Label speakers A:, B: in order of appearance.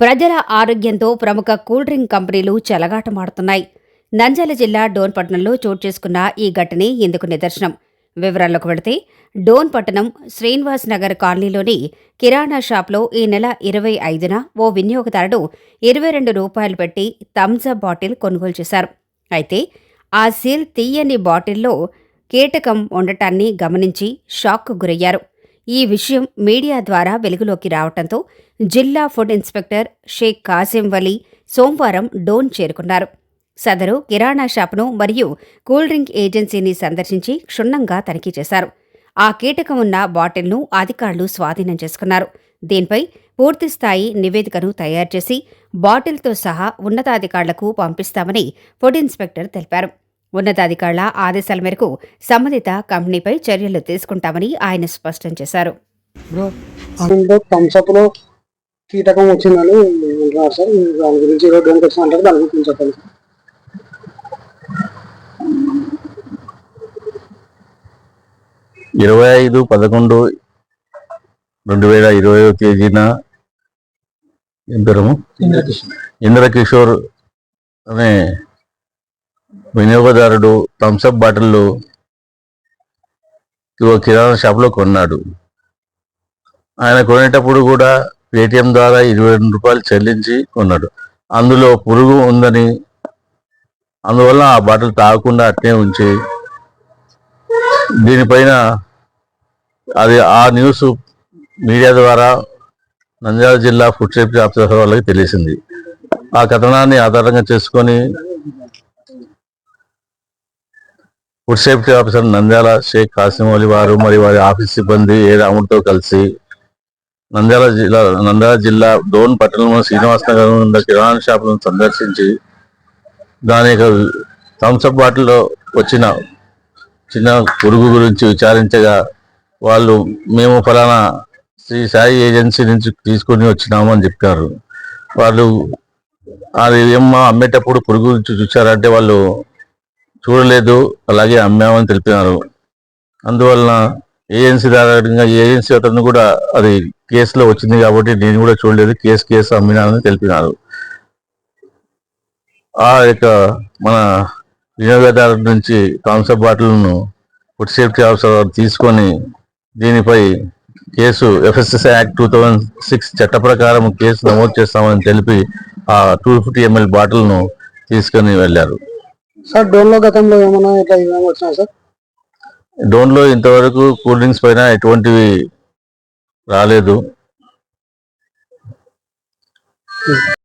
A: ప్రజల ఆరోగ్యంతో ప్రముఖ కూల్ డ్రింక్ కంపెనీలు చెలగాటమాడుతున్నాయి. నంద్యాల జిల్లా డోన్పట్నంలో చోటు చేసుకున్న ఈ ఘటనే ఇందుకు నిదర్శనం. వివరాల్లోకి వెళితే డోన్ పట్టణం శ్రీనివాస్ నగర్ కాలనీలోని కిరాణా షాప్లో ఈ నెల ఇరవై ఐదున ఓ వినియోగదారుడు ఇరవై రెండు రూపాయలు పెట్టి థమ్సప్ బాటిల్ కొనుగోలు చేశారు. అయితే ఆ సీల్ తీయని బాటిల్లో కీటకం ఉండటాన్ని గమనించి షాక్కు గురయ్యారు. ఈ విషయం మీడియా ద్వారా వెలుగులోకి రావడంతో జిల్లా ఫుడ్ ఇన్స్పెక్టర్ షేక్ కాసిం వలీ సోమవారం డోన్ చేరుకున్నారు. సదరు కిరాణా షాపును మరియు కూల్ డ్రింక్ ఏజెన్సీని సందర్శించి క్షుణ్ణంగా తనిఖీ చేశారు. ఆ కీటకం ఉన్న బాటిల్ను అధికారులు స్వాధీనం చేసుకున్నారు. దీనిపై పూర్తిస్థాయి నివేదికను తయారు చేసి బాటిల్తో సహా ఉన్నతాధికారులకు పంపిస్తామని ఫుడ్ ఇన్స్పెక్టర్ తెలిపారు. ఉన్నతాధికారుల ఆదేశాల మేరకు సంబంధిత కంపెనీపై చర్యలు తీసుకుంటామని ఆయన స్పష్టం చేశారు.
B: కీటకం వచ్చిందని అంటున్నారు సార్. దాని గురించి ఈరోజు డోన్కి వచ్చిన అంటారు. దాని గురించి చెప్పండి సార్.
C: ఇరవై ఐదు పదకొండు రెండు వేల ఇరవై తేదీన ఏం పేరము ఇంద్రకిషోర్ అనే వినియోగదారుడు థమ్స్అప్ బాటిల్లు ఓ కిరాణా షాప్లో కొన్నాడు. ఆయన కొనేటప్పుడు కూడా పేటిఎం ద్వారా ఇరవై రెండు రూపాయలు చెల్లించి కొన్నాడు. అందులో పురుగు ఉందని అందువల్ల ఆ బాటిల్ తాగకుండా అట్నే ఉంచి దీనిపైన అది ఆ న్యూస్ మీడియా ద్వారా నంద్యాల జిల్లా ఫుడ్ సేఫ్టీ ఆఫీసర్ వాళ్ళకి తెలిసింది. ఆ కథనాన్ని ఆధారంగా చేసుకొని food safety officer Nandyal Sheikh Kasim Ali వారు మరి వారి ఆఫీస్ సిబ్బంది ఏ రాముడితో కలిసి నంద్యాల జిల్లా నంద్యాల జిల్లా డోన్ పట్టణంలో శ్రీనివాస నగర్ ఉన్న కిరాణా షాపులను సందర్శించి దాని యొక్క థమ్స్అప్ బాటిల్లో వచ్చిన చిన్న పురుగు గురించి విచారించగా వాళ్ళు మేము ఫలానా శ్రీ సాయి ఏజెన్సీ నుంచి తీసుకొని వచ్చినాము అని చెప్పారు. వాళ్ళు అది ఏమో అమ్మేటప్పుడు పురుగు గురించి చూచారంటే వాళ్ళు చూడలేదు. అలాగే అమ్మామని తెలిపినారు. అందువలన ఏజెన్సీ ద్వారా ఏజెన్సీ అతను కూడా అది కేసులో వచ్చింది కాబట్టి నేను కూడా చూడలేదు. కేసు కేసు అమ్మినానని తెలిపినారు. ఆ యొక్క మన వినియోగదారుల నుంచి థమ్స్అప్ బాటిల్ను ఫుడ్ సేఫ్టీ ఆఫీసర్ తీసుకొని దీనిపై case FSSI act two thousand six చట్ట ప్రకారం కేసు నమోదు చేస్తామని తెలిపి ఆ టూ ఫిఫ్టీ ఎంఎల్ బాటిల్ను తీసుకొని వెళ్ళారు.
B: సార్ డోన్లో గతంలో ఏమైనా ఇట్లా ఏమైనా వచ్చినా సార్?
C: డోన్లో ఇంతవరకు కూల్ డ్రింక్స్ పైన ఎటువంటివి రాలేదు.